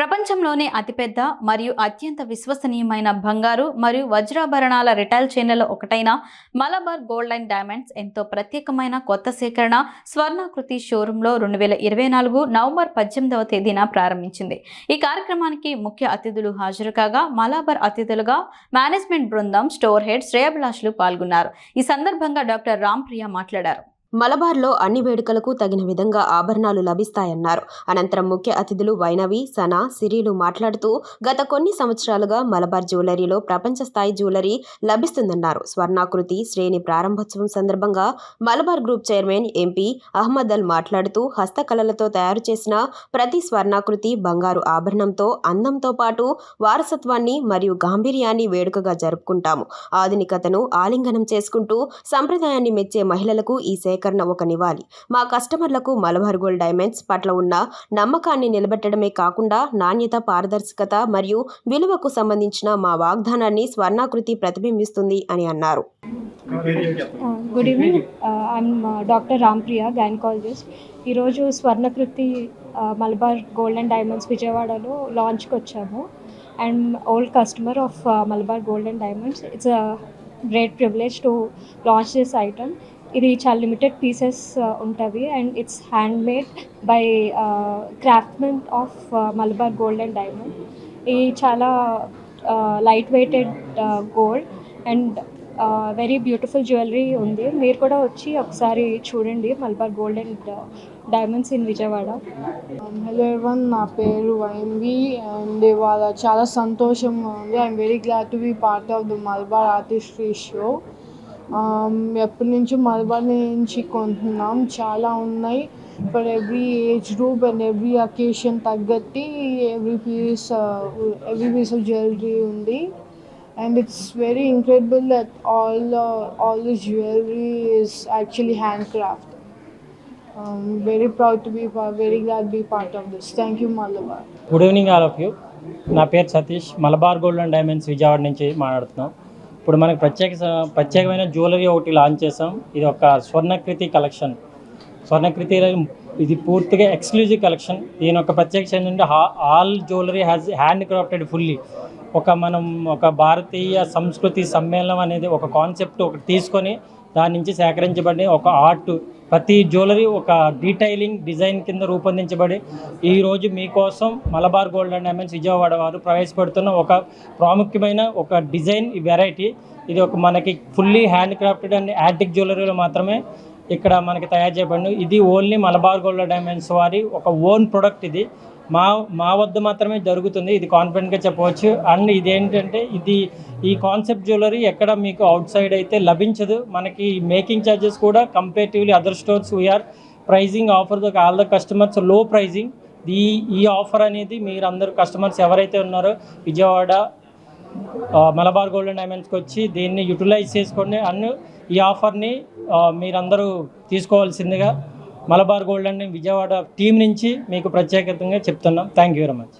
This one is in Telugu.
ప్రపంచంలోనే అతిపెద్ద మరియు అత్యంత విశ్వసనీయమైన బంగారు మరియు వజ్రాభరణాల రిటైల్ చైన్లలో ఒకటైన మలబార్ గోల్డ్ అండ్ డైమండ్స్ ఎంతో ప్రత్యేకమైన కొత్త సేకరణ స్వర్ణాకృతి షోరూంలో రెండు వేల ఇరవై నాలుగు నవంబర్ పద్దెనిమిదవ తేదీన ప్రారంభించింది. ఈ కార్యక్రమానికి ముఖ్య అతిథులు హాజరు కాగా మలబార్ అతిథులుగా మేనేజ్మెంట్ బృందం స్టోర్ హెడ్ శ్రేయభిలాషులు పాల్గొన్నారు. ఈ సందర్భంగా డాక్టర్ రామ్ ప్రియా మాట్లాడారు. మలబార్లో అన్ని వేడుకలకు తగిన విధంగా ఆభరణాలు లభిస్తాయన్నారు. అనంతరం ముఖ్య అతిథులు వైనవి సనా సిరీలు మాట్లాడుతూ గత కొన్ని సంవత్సరాలుగా మలబార్ జ్యువెలరీలో ప్రపంచ స్థాయి జ్యువెలరీ లభిస్తుందన్నారు. స్వర్ణాకృతి శ్రేణి ప్రారంభోత్సవం సందర్భంగా Malabar group chairman MP Ahmed అల్ మాట్లాడుతూ హస్తకళలతో తయారు చేసిన ప్రతి స్వర్ణాకృతి బంగారు ఆభరణంతో అందంతో పాటు వారసత్వాన్ని మరియు గాంభీర్యాన్ని వేడుకగా జరుపుకుంటాము. ఆధునికతను ఆలింగనం చేసుకుంటూ సంప్రదాయాన్ని మెచ్చే మహిళలకు ఈ సేకరణ ఒక నివాళి. మా కస్టమర్లకు మలబార్ గోల్డ్ డైమండ్స్ పట్ల ఉన్న నమ్మకాన్ని నిలబెట్టడమే కాకుండా నాణ్యత పారదర్శకత మరియు విలువకు సంబంధించిన మా వాగ్దానాన్ని స్వర్ణాకృతి ప్రతిబింబిస్తుంది అని అన్నారు. Good evening. I'm doctor Rampriya gynaecologist. ఈరోజు Swarnakriti Malabar gold and diamonds విజయవాడలో లాంచ్కి వచ్చాము. And old customer of Malabar gold and diamonds. It's a great privilege to launch this item. ఇది చాలా లిమిటెడ్ పీసెస్ ఉంటుంది. And it's hand made by craftsmen of Malabar gold and diamond ఇది చాలా light weighted gold and very beautiful jewellery ఉంది. మీరు కూడా వచ్చి ఒకసారి చూడండి Malabar gold and diamonds in Vijayawada hello everyone నా పేరు వైన్వి అండ్ ఇవాళ చాలా సంతోషంగా ఉంది. I'm very glad to be part of the Malabar artistry show ఎప్పటి నుంచి మలబార్ని నుంచి కొంటున్నాం. చాలా ఉన్నాయి. For every age group and every occasion తగ్గట్టి every piece every piece of jewellery ఉంది. And it's very incredible that all all the jewellery is actually hand craft very proud to be very glad be part of this thank you Malabar good evening all of you నా పేరు Satish. Malabar gold and diamonds Vijayawada నుంచి మాట్లాడుతున్నాం. ఇప్పుడు మనకు ప్రత్యేక ప్రత్యేకమైన జ్యువెలరీ ఒకటి లాంచ్ చేసాం ఇది ఒక స్వర్ణకృతి కలెక్షన్. స్వర్ణకృతి ఇది పూర్తిగా ఎక్స్క్లూజివ్ కలెక్షన్. దీని ఒక ప్రత్యేకత ఏంటంటే all jewellery has hand crafted fully ఒక మనం ఒక భారతీయ సంస్కృతి సమ్మేళనం అనేది ఒక కాన్సెప్ట్ ఒకటి తీసుకొని దాని నుంచి సేకరించబడి ఒక ఆర్ట్ ప్రతి జ్యువెలరీ ఒక డీటైలింగ్ డిజైన్ కింద రూపొందించబడి ఈరోజు మీకోసం Malabar gold and diamonds Vijayawada వారు ప్రవేశపెడుతున్న ఒక ప్రాముఖ్యమైన ఒక డిజైన్ వెరైటీ ఇది ఒక మనకి fully hand crafted and antique జ్యువెలరీలో మాత్రమే ఇక్కడ మనకి తయారు చేయబడి ఇది ఓన్లీ మలబార్ గోల్డ్ డైమండ్స్ వారి ఒక ఓన్ ప్రొడక్ట్ ఇది. మా మా వద్ద మాత్రమే జరుగుతుంది. ఇది కాన్ఫిడెంట్గా చెప్పవచ్చు. అండ్ ఇదేంటంటే ఇది ఈ కాన్సెప్ట్ జ్యువెలరీ ఎక్కడ మీకు అవుట్ సైడ్ అయితే లభించదు. మనకి మేకింగ్ ఛార్జెస్ కూడా comparatively other stores we are pricing offer the all the కస్టమర్స్లో pricing ఈ ఈ ఆఫర్ అనేది మీరు అందరు కస్టమర్స్ ఎవరైతే ఉన్నారో విజయవాడ మలబార్ గోల్డ్ అండ్ డైమండ్స్కి వచ్చి దీన్ని యూటిలైజ్ చేసుకొని అన్ని ఈ ఆఫర్ని మీరందరూ తీసుకోవాల్సిందిగా Malabar gold and Vijayawada team నుంచి మీకు ప్రత్యేకంగా చెప్తున్నాం. Thank you very much